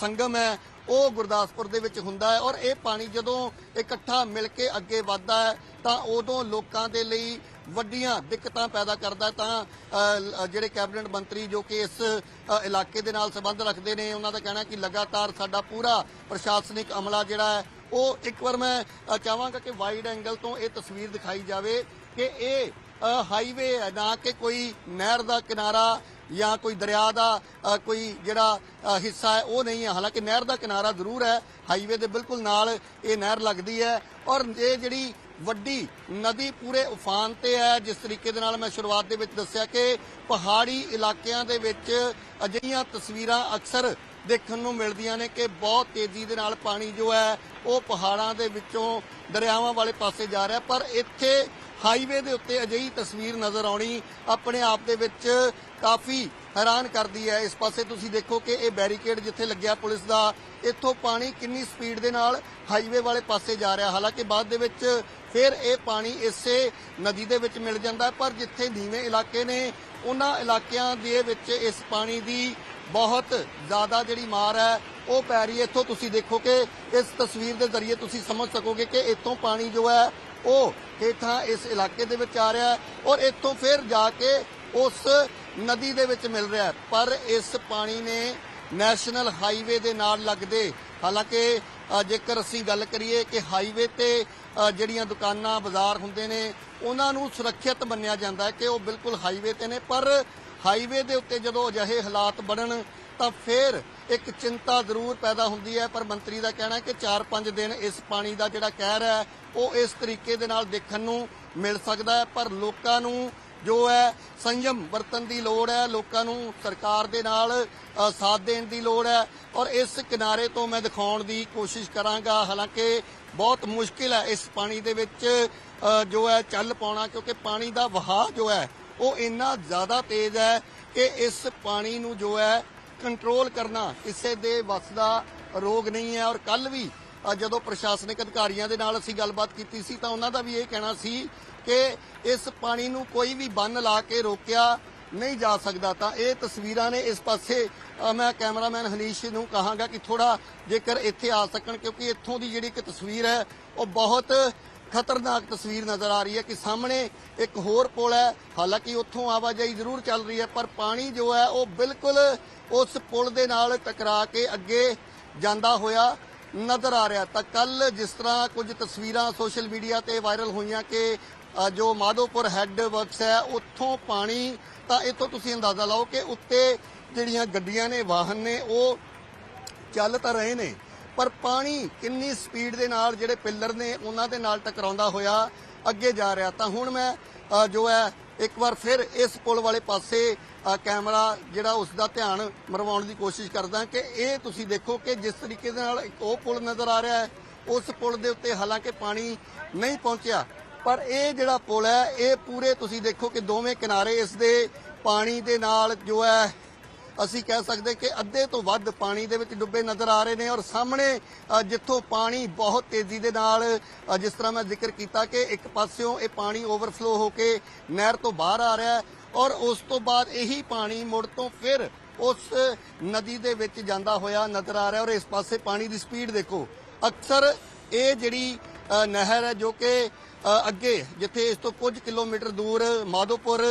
Speaker 1: ਸੰਗਮ ਹੈ, ਉਹ ਗੁਰਦਾਸਪੁਰ ਦੇ ਵਿੱਚ ਹੁੰਦਾ ਹੈ। ਔਰ ਇਹ ਪਾਣੀ ਜਦੋਂ ਇਕੱਠਾ ਮਿਲ ਕੇ ਅੱਗੇ ਵੱਧਦਾ ਹੈ, ਤਾਂ ਉਦੋਂ ਲੋਕਾਂ ਦੇ ਲਈ ਵੱਡੀਆਂ ਦਿੱਕਤਾਂ ਪੈਦਾ ਕਰਦਾ ਤਾਂ ਜਿਹੜੇ ਕੈਬਨਿਟ ਮੰਤਰੀ ਜੋ ਕਿ ਇਸ ਇਲਾਕੇ ਦੇ ਨਾਲ ਸੰਬੰਧ ਰੱਖਦੇ ਨੇ ਉਹਨਾਂ ਦਾ ਕਹਿਣਾ ਕਿ ਲਗਾਤਾਰ ਸਾਡਾ ਪੂਰਾ ਪ੍ਰਸ਼ਾਸਨਿਕ ਅਮਲਾ ਜਿਹੜਾ ਹੈ ਉਹ ਇੱਕ ਵਾਰ ਮੈਂ ਅ, ਚਾਹਾਂਗਾ ਕਿ ਵਾਈਡ ਐਂਗਲ ਤੋਂ ਇਹ ਤਸਵੀਰ ਦਿਖਾਈ ਜਾਵੇ ਕਿ ਇਹ ਹਾਈਵੇ ਹੈ ਨਾ ਕਿ ਕੋਈ ਨਹਿਰ ਦਾ ਕਿਨਾਰਾ ਜਾਂ ਕੋਈ ਦਰਿਆ ਦਾ ਕੋਈ ਜਿਹੜਾ ਹਿੱਸਾ ਹੈ ਉਹ ਨਹੀਂ ਹੈ। ਹਾਲਾਂਕਿ ਨਹਿਰ ਦਾ ਕਿਨਾਰਾ ਜ਼ਰੂਰ ਹੈ ਹਾਈਵੇ ਦੇ ਬਿਲਕੁਲ ਨਾਲ ਇਹ ਨਹਿਰ ਲੱਗਦੀ ਹੈ ਔਰ ਇਹ ਜਿਹੜੀ ਵੱਡੀ ਨਦੀ ਪੂਰੇ ਉਫਾਨ ਤੇ ਹੈ। ਜਿਸ ਤਰੀਕੇ ਦੇ ਨਾਲ ਮੈਂ ਸ਼ੁਰੂਆਤ ਦੇ ਵਿੱਚ ਦੱਸਿਆ ਕਿ ਪਹਾੜੀ ਇਲਾਕਿਆਂ ਦੇ ਵਿੱਚ ਅਜਿਹੀਆਂ ਤਸਵੀਰਾਂ ਅਕਸਰ ਦੇਖਣ ਨੂੰ ਮਿਲਦੀਆਂ ਨੇ ਕਿ ਬਹੁਤ ਤੇਜ਼ੀ ਦੇ ਨਾਲ ਪਾਣੀ ਜੋ ਹੈ, ਉਹ ਪਹਾੜਾਂ ਦੇ ਵਿੱਚੋਂ ਦਰਿਆਵਾਂ ਵਾਲੇ ਪਾਸੇ ਜਾ ਰਿਹਾ। ਪਰ ਇੱਥੇ ਹਾਈਵੇ ਦੇ ਉੱਤੇ ਅਜਿਹੀ ਤਸਵੀਰ ਨਜ਼ਰ ਆਉਣੀ ਆਪਣੇ ਆਪ ਦੇ ਵਿੱਚ ਕਾਫੀ ਹੈਰਾਨ ਕਰਦੀ ਹੈ। ਇਸ ਪਾਸੇ ਤੁਸੀਂ ਦੇਖੋ ਕਿ ਇਹ ਬੈਰੀਕੇਡ ਜਿੱਥੇ ਲੱਗਿਆ ਪੁਲਿਸ ਦਾ, ਇੱਥੋਂ ਪਾਣੀ ਕਿੰਨੀ ਸਪੀਡ ਦੇ ਨਾਲ ਹਾਈਵੇ ਵਾਲੇ ਪਾਸੇ ਜਾ ਰਿਹਾ। ਹਾਲਾਂਕਿ ਬਾਅਦ ਦੇ ਵਿੱਚ ਫਿਰ ਇਹ ਪਾਣੀ ਇਸੇ ਨਦੀ ਦੇ ਵਿੱਚ ਮਿਲ ਜਾਂਦਾ ਪਰ ਜਿੱਥੇ ਨੀਵੇਂ ਇਲਾਕੇ ਨੇ, ਉਹਨਾਂ ਇਲਾਕਿਆਂ ਦੇ ਵਿੱਚ ਇਸ ਪਾਣੀ ਦੀ ਬਹੁਤ ਜ਼ਿਆਦਾ ਜਿਹੜੀ ਮਾਰ ਹੈ, ਉਹ ਪੈ ਰਹੀ ਹੈ। ਇੱਥੋਂ ਤੁਸੀਂ ਦੇਖੋ ਕਿ ਇਸ ਤਸਵੀਰ ਦੇ ਜ਼ਰੀਏ ਤੁਸੀਂ ਸਮਝ ਸਕੋਗੇ ਕਿ ਇੱਥੋਂ ਪਾਣੀ ਜੋ ਹੈ, ਉਹ ਹੇਠਾਂ ਇਸ ਇਲਾਕੇ ਦੇ ਵਿੱਚ ਆ ਰਿਹਾ ਹੈ ਔਰ ਇੱਥੋਂ ਫਿਰ ਜਾ ਕੇ ਉਸ ਨਦੀ ਦੇ ਵਿੱਚ ਮਿਲ ਰਿਹਾ ਪਰ ਇਸ ਪਾਣੀ ਨੇ ਨੈਸ਼ਨਲ ਹਾਈਵੇ ਦੇ ਨਾਲ ਲੱਗਦੇ, ਹਾਲਾਂਕਿ ਜੇਕਰ ਅਸੀਂ ਗੱਲ ਕਰੀਏ ਕਿ ਹਾਈਵੇ ਤੇ ਜਿਹੜੀਆਂ ਦੁਕਾਨਾਂ, ਬਾਜ਼ਾਰ ਹੁੰਦੇ ਨੇ, ਉਹਨਾਂ ਨੂੰ ਸੁਰੱਖਿਅਤ ਮੰਨਿਆ ਜਾਂਦਾ ਹੈ ਕਿ ਉਹ ਬਿਲਕੁਲ ਹਾਈਵੇ ਤੇ ਨੇ। ਪਰ ਹਾਈਵੇ ਦੇ ਉੱਤੇ ਜਦੋਂ ਅਜਿਹੇ ਹਾਲਾਤ ਬਣਨ, ਤਾਂ ਫਿਰ ਇੱਕ ਚਿੰਤਾ ਜ਼ਰੂਰ ਪੈਦਾ ਹੁੰਦੀ ਹੈ। ਪਰ ਮੰਤਰੀ ਦਾ ਕਹਿਣਾ ਹੈ ਕਿ 4-5 ਦਿਨ ਇਸ ਪਾਣੀ ਦਾ ਜਿਹੜਾ ਕਹਿਰ ਹੈ, ਉਹ ਇਸ ਤਰੀਕੇ ਦੇ ਨਾਲ ਦੇਖਣ ਨੂੰ ਮਿਲ ਸਕਦਾ ਹੈ। ਪਰ ਲੋਕਾਂ ਨੂੰ ਜੋ ਹੈ ਸੰਯਮ ਵਰਤਨ ਦੀ ਲੋੜ ਹੈ, ਲੋਕਾਂ ਨੂੰ ਸਰਕਾਰ ਦੇ ਨਾਲ ਸਾਥ ਦੇਣ ਦੀ ਲੋੜ ਹੈ ਔਰ ਇਸ ਕਿਨਾਰੇ ਤੋਂ ਮੈਂ ਦਿਖਾਉਣ ਦੀ ਕੋਸ਼ਿਸ਼ ਕਰਾਂਗਾ। ਹਾਲਾਂਕਿ ਬਹੁਤ ਮੁਸ਼ਕਿਲ ਹੈ ਇਸ ਪਾਣੀ ਦੇ ਵਿੱਚ ਜੋ ਹੈ ਚੱਲ ਪਾਉਣਾ ਕਿਉਂਕਿ ਪਾਣੀ ਦਾ ਵਹਾਅ ਜੋ ਹੈ ਉਹ ਇੰਨਾ ਜ਼ਿਆਦਾ ਤੇਜ਼ ਹੈ ਕਿ ਇਸ ਪਾਣੀ ਨੂੰ ਜੋ ਹੈ ਕੰਟਰੋਲ ਕਰਨਾ ਕਿਸੇ ਦੇ ਵੱਸ ਦਾ ਰੋਗ ਨਹੀਂ ਹੈ ਔਰ ਕੱਲ ਵੀ ਜਦੋਂ ਪ੍ਰਸ਼ਾਸਨਿਕ ਅਧਿਕਾਰੀਆਂ ਦੇ ਨਾਲ ਅਸੀਂ ਗੱਲਬਾਤ ਕੀਤੀ ਸੀ ਤਾਂ ਉਹਨਾਂ ਦਾ ਵੀ ਇਹ ਕਹਿਣਾ ਸੀ ਕਿ ਇਸ ਪਾਣੀ ਨੂੰ ਕੋਈ ਵੀ ਬੰਨ ਲਾ ਕੇ ਰੋਕਿਆ ਨਹੀਂ ਜਾ ਸਕਦਾ। ਤਾਂ ਇਹ ਤਸਵੀਰਾਂ ਨੇ ਇਸ ਪਾਸੇ ਮੈਂ ਕੈਮਰਾਮੈਨ ਹਨੀਸ਼ ਨੂੰ ਕਹਾਂਗਾ ਕਿ ਥੋੜਾ ਜੇਕਰ ਇੱਥੇ ਆ ਸਕਣ, ਕਿਉਂਕਿ ਇੱਥੋਂ ਦੀ ਜਿਹੜੀ ਇੱਕ ਤਸਵੀਰ ਹੈ, ਉਹ ਬਹੁਤ ਖਤਰਨਾਕ ਤਸਵੀਰ ਨਜ਼ਰ ਆ ਰਹੀ ਹੈ ਕਿ ਸਾਹਮਣੇ ਇੱਕ ਹੋਰ ਪੁਲ ਹੈ। ਹਾਲਾਂਕਿ ਉੱਥੋਂ ਆਵਾਜਾਈ ਜ਼ਰੂਰ ਚੱਲ ਰਹੀ ਹੈ, ਪਰ ਪਾਣੀ ਜੋ ਹੈ, ਉਹ ਬਿਲਕੁਲ ਉਸ ਪੁਲ ਦੇ ਨਾਲ ਟਕਰਾ ਕੇ ਅੱਗੇ ਜਾਂਦਾ ਹੋਇਆ ਨਜ਼ਰ ਆ ਰਿਹਾ ਤਾਂ ਕੱਲ ਜਿਸ ਤਰ੍ਹਾਂ ਕੁਝ ਤਸਵੀਰਾਂ ਸੋਸ਼ਲ ਮੀਡੀਆ ਤੇ ਵਾਇਰਲ ਹੋਈਆਂ ਕਿ ਜੋ ਮਾਧੋਪੁਰ ਹੈੱਡ ਵਰਕਸ ਹੈ, ਉੱਥੋਂ ਪਾਣੀ, ਤਾਂ ਇੱਥੋਂ ਤੁਸੀਂ ਅੰਦਾਜ਼ਾ ਲਾਓ ਕਿ ਉੱਤੇ ਜਿਹੜੀਆਂ ਗੱਡੀਆਂ ਨੇ, ਵਾਹਨ ਨੇ, ਉਹ ਚੱਲ ਤਾਂ ਰਹੇ ਨੇ, ਪਰ ਪਾਣੀ ਕਿੰਨੀ ਸਪੀਡ ਦੇ ਨਾਲ ਜਿਹੜੇ ਪਿੱਲਰ ਨੇ, ਉਹਨਾਂ ਦੇ ਨਾਲ ਟਕਰਾਉਂਦਾ ਹੋਇਆ ਅੱਗੇ ਜਾ ਰਿਹਾ। ਤਾਂ ਹੁਣ ਮੈਂ ਜੋ ਹੈ ਇੱਕ ਵਾਰ ਫਿਰ ਇਸ ਪੁਲ ਵਾਲੇ ਪਾਸੇ ਕੈਮਰਾ ਜਿਹੜਾ ਉਸ ਦਾ ਧਿਆਨ ਮਰਵਾਉਣ ਦੀ ਕੋਸ਼ਿਸ਼ ਕਰਦਾ ਕਿ ਇਹ ਤੁਸੀਂ ਦੇਖੋ ਕਿ ਜਿਸ ਤਰੀਕੇ ਦੇ ਨਾਲ ਇੱਕ ਉਹ ਪੁਲ ਨਜ਼ਰ ਆ ਰਿਹਾ ਹੈ, ਉਸ ਪੁਲ ਦੇ ਉੱਤੇ ਹਾਲਾਂਕਿ ਪਾਣੀ ਨਹੀਂ ਪਹੁੰਚਿਆ। ਪਰ ਇਹ ਜਿਹੜਾ ਪੁਲ ਹੈ, ਇਹ ਪੂਰੇ ਤੁਸੀਂ ਦੇਖੋ ਕਿ ਦੋਵੇਂ ਕਿਨਾਰੇ ਇਸ ਦੇ ਪਾਣੀ ਦੇ ਨਾਲ ਜੋ ਹੈ ਅਸੀਂ ਕਹਿ ਸਕਦੇ ਕਿ ਅੱਧੇ ਤੋਂ ਵੱਧ ਪਾਣੀ ਦੇ ਵਿੱਚ ਡੁੱਬੇ ਨਜ਼ਰ ਆ ਰਹੇ ਨੇ ਔਰ ਸਾਹਮਣੇ ਜਿੱਥੋਂ ਪਾਣੀ ਬਹੁਤ ਤੇਜ਼ੀ ਦੇ ਨਾਲ ਜਿਸ ਤਰ੍ਹਾਂ ਮੈਂ ਜ਼ਿਕਰ ਕੀਤਾ ਕਿ ਇੱਕ ਪਾਸਿਓਂ ਇਹ ਪਾਣੀ ਓਵਰਫਲੋ ਹੋ ਕੇ ਨਹਿਰ ਤੋਂ ਬਾਹਰ ਆ ਰਿਹਾ ਔਰ ਉਸ ਤੋਂ ਬਾਅਦ ਇਹੀ ਪਾਣੀ ਮੁੜ ਤੋਂ ਫਿਰ ਉਸ ਨਦੀ ਦੇ ਵਿੱਚ ਜਾਂਦਾ ਹੋਇਆ ਨਜ਼ਰ ਆ ਰਿਹਾ ਔਰ ਇਸ ਪਾਸੇ ਪਾਣੀ ਦੀ ਸਪੀਡ ਦੇਖੋ। ਅਕਸਰ ਇਹ ਜਿਹੜੀ ਨਹਿਰ ਹੈ ਜੋ ਕਿ ਅੱਗੇ ਜਿੱਥੇ ਇਸ ਤੋਂ ਕੁਝ ਕਿਲੋਮੀਟਰ ਦੂਰ ਮਾਧੋਪੁਰ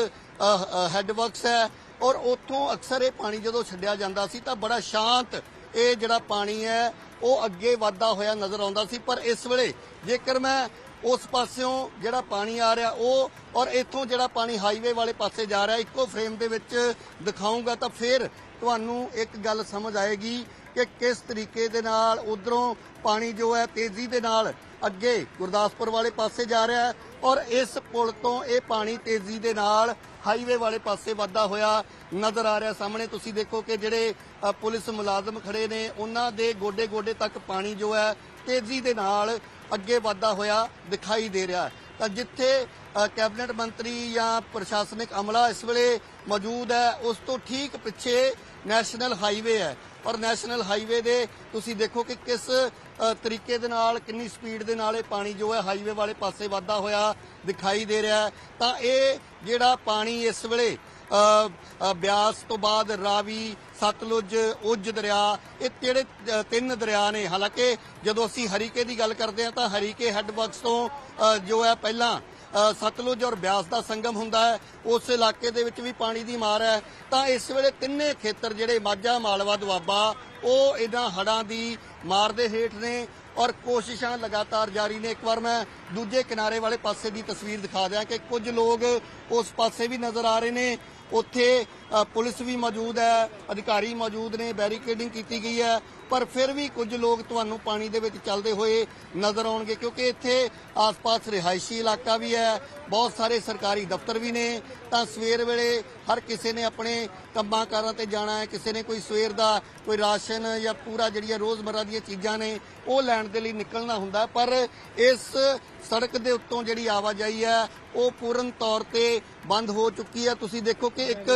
Speaker 1: ਹੈੱਡਵਰਕਸ ਹੈ ਔਰ ਉੱਥੋਂ ਅਕਸਰ ਇਹ ਪਾਣੀ ਜਦੋਂ ਛੱਡਿਆ ਜਾਂਦਾ ਸੀ ਤਾਂ ਬੜਾ ਸ਼ਾਂਤ ਇਹ ਜਿਹੜਾ ਪਾਣੀ ਹੈ, ਉਹ ਅੱਗੇ ਵਧਦਾ ਹੋਇਆ ਨਜ਼ਰ ਆਉਂਦਾ ਸੀ। ਪਰ ਇਸ ਵੇਲੇ ਜੇਕਰ ਮੈਂ ਉਸ ਪਾਸਿਓਂ ਜਿਹੜਾ ਪਾਣੀ ਆ ਰਿਹਾ, ਉਹ ਔਰ ਇੱਥੋਂ ਜਿਹੜਾ ਪਾਣੀ ਹਾਈਵੇ ਵਾਲੇ ਪਾਸੇ ਜਾ ਰਿਹਾ, ਇੱਕੋ ਫਰੇਮ ਦੇ ਵਿੱਚ ਦਿਖਾਉਂਗਾ ਤਾਂ ਫਿਰ ਤੁਹਾਨੂੰ ਇੱਕ ਗੱਲ ਸਮਝ ਆਏਗੀ ਕਿ ਕਿਸ ਤਰੀਕੇ ਦੇ ਨਾਲ ਉਧਰੋਂ ਪਾਣੀ ਜੋ ਹੈ ਤੇਜ਼ੀ ਦੇ ਨਾਲ ਅੱਗੇ ਗੁਰਦਾਸਪੁਰ ਵਾਲੇ ਪਾਸੇ ਜਾ ਰਿਹਾ ਹੈ ਔਰ ਇਸ ਪੁਲ ਤੋਂ ਇਹ ਪਾਣੀ ਤੇਜ਼ੀ ਦੇ ਨਾਲ ਹਾਈਵੇ ਵਾਲੇ ਪਾਸੇ ਵਾਧਾ ਹੋਇਆ ਨਜ਼ਰ ਆ ਰਿਹਾ। ਸਾਹਮਣੇ ਤੁਸੀਂ ਦੇਖੋ ਕਿ ਜਿਹੜੇ ਪੁਲਿਸ ਮੁਲਾਜ਼ਮ ਖੜੇ ਨੇ, ਉਹਨਾਂ ਦੇ ਗੋਡੇ ਗੋਡੇ ਤੱਕ ਪਾਣੀ ਜੋ ਹੈ ਤੇਜ਼ੀ ਦੇ ਨਾਲ ਅੱਗੇ ਵੱਧਦਾ ਹੋਇਆ ਦਿਖਾਈ ਦੇ ਰਿਹਾ ਤਾਂ ਜਿੱਥੇ ਕੈਬਨਿਟ ਮੰਤਰੀ ਜਾਂ ਪ੍ਰਸ਼ਾਸਨਿਕ ਅਮਲਾ ਇਸ ਵੇਲੇ ਮੌਜੂਦ ਹੈ, ਉਸ ਤੋਂ ਠੀਕ ਪਿੱਛੇ ਨੈਸ਼ਨਲ ਹਾਈਵੇ ਹੈ। ਔਰ ਨੈਸ਼ਨਲ ਹਾਈਵੇ ਦੇ ਤੁਸੀਂ ਦੇਖੋ ਕਿ ਕਿਸ ਤਰੀਕੇ ਦੇ ਨਾਲ, ਕਿੰਨੀ ਸਪੀਡ ਦੇ ਨਾਲ ਇਹ ਪਾਣੀ ਜੋ ਹੈ ਹਾਈਵੇ ਵਾਲੇ ਪਾਸੇ ਵਾਧਾ ਹੋਇਆ ਦਿਖਾਈ ਦੇ ਰਿਹਾ ਤਾਂ ਇਹ ਜਿਹੜਾ ਪਾਣੀ ਇਸ ਵੇਲੇ ਬਿਆਸ ਤੋਂ ਬਾਅਦ ਰਾਵੀ, ਸਤਲੁਜ, ਉਜ ਦਰਿਆ, ਇਹ ਜਿਹੜੇ ਤਿੰਨ ਦਰਿਆ ਨੇ, ਹਾਲਾਂਕਿ ਜਦੋਂ ਅਸੀਂ ਹਰੀਕੇ ਦੀ ਗੱਲ ਕਰਦੇ ਹਾਂ ਤਾਂ ਹਰੀਕੇ ਹੈੱਡਵਰਕਸ ਤੋਂ ਜੋ ਹੈ ਪਹਿਲਾਂ ਸਤਲੁਜ ਔਰ ਬਿਆਸ ਦਾ ਸੰਗਮ ਹੁੰਦਾ ਹੈ। ਉਸ ਇਲਾਕੇ ਦੇ ਵਿੱਚ ਵੀ ਪਾਣੀ ਦੀ ਮਾਰ ਹੈ। ਤਾਂ ਇਸ ਵੇਲੇ ਤਿੰਨੇ ਖੇਤਰ ਜਿਹੜੇ ਮਾਝਾ, ਮਾਲਵਾ, ਦੁਆਬਾ, ਉਹ ਇਹਨਾਂ ਹੜਾਂ ਦੀ ਮਾਰ ਦੇ ਹੇਠ ਨੇ ਔਰ ਕੋਸ਼ਿਸ਼ਾਂ ਲਗਾਤਾਰ ਜਾਰੀ ਨੇ। ਇੱਕ ਵਾਰ ਮੈਂ ਦੂਜੇ ਕਿਨਾਰੇ ਵਾਲੇ ਪਾਸੇ ਦੀ ਤਸਵੀਰ ਦਿਖਾ ਦਿਆਂ ਕਿ ਕੁਝ ਲੋਕ ਉਸ ਪਾਸੇ ਵੀ ਨਜ਼ਰ ਆ ਰਹੇ ਨੇ। ਉੱਥੇ ਪੁਲਿਸ ਵੀ ਮੌਜੂਦ ਹੈ, ਅਧਿਕਾਰੀ ਮੌਜੂਦ ਨੇ, ਬੈਰੀਕੇਡਿੰਗ ਕੀਤੀ ਗਈ ਹੈ। ਪਰ ਫਿਰ ਵੀ ਕੁਝ ਲੋਕ ਤੁਹਾਨੂੰ ਪਾਣੀ ਦੇ ਵਿੱਚ ਚੱਲਦੇ ਹੋਏ ਨਜ਼ਰ ਆਉਣਗੇ, ਕਿਉਂਕਿ ਇੱਥੇ ਆਸ-ਪਾਸ ਰਿਹਾਇਸ਼ੀ ਇਲਾਕਾ ਵੀ ਹੈ, ਬਹੁਤ ਸਾਰੇ ਸਰਕਾਰੀ ਦਫ਼ਤਰ ਵੀ ਨੇ। ਤਾਂ ਸਵੇਰ ਵੇਲੇ ਹਰ ਕਿਸੇ ਨੇ ਆਪਣੇ ਕੰਮਾਂ ਕਾਰਾਂ ਤੇ ਜਾਣਾ ਹੈ, ਕਿਸੇ ਨੇ ਕੋਈ ਸਵੇਰ ਦਾ ਕੋਈ ਰਾਸ਼ਨ ਜਾਂ ਪੂਰਾ ਜਿਹੜੀਆਂ ਰੋਜ਼ਮਰਰਾ ਦੀਆਂ ਚੀਜ਼ਾਂ ਨੇ, ਉਹ ਲੈਣ ਦੇ ਲਈ ਨਿਕਲਣਾ ਹੁੰਦਾ। ਪਰ ਇਸ ਸੜਕ ਦੇ ਉੱਤੋਂ ਜਿਹੜੀ ਆਵਾਜਾਈ ਹੈ, ਉਹ ਪੂਰਨ ਤੌਰ ਤੇ ਬੰਦ ਹੋ ਚੁੱਕੀ ਹੈ। ਤੁਸੀਂ ਦੇਖੋ ਕਿ ਇੱਕ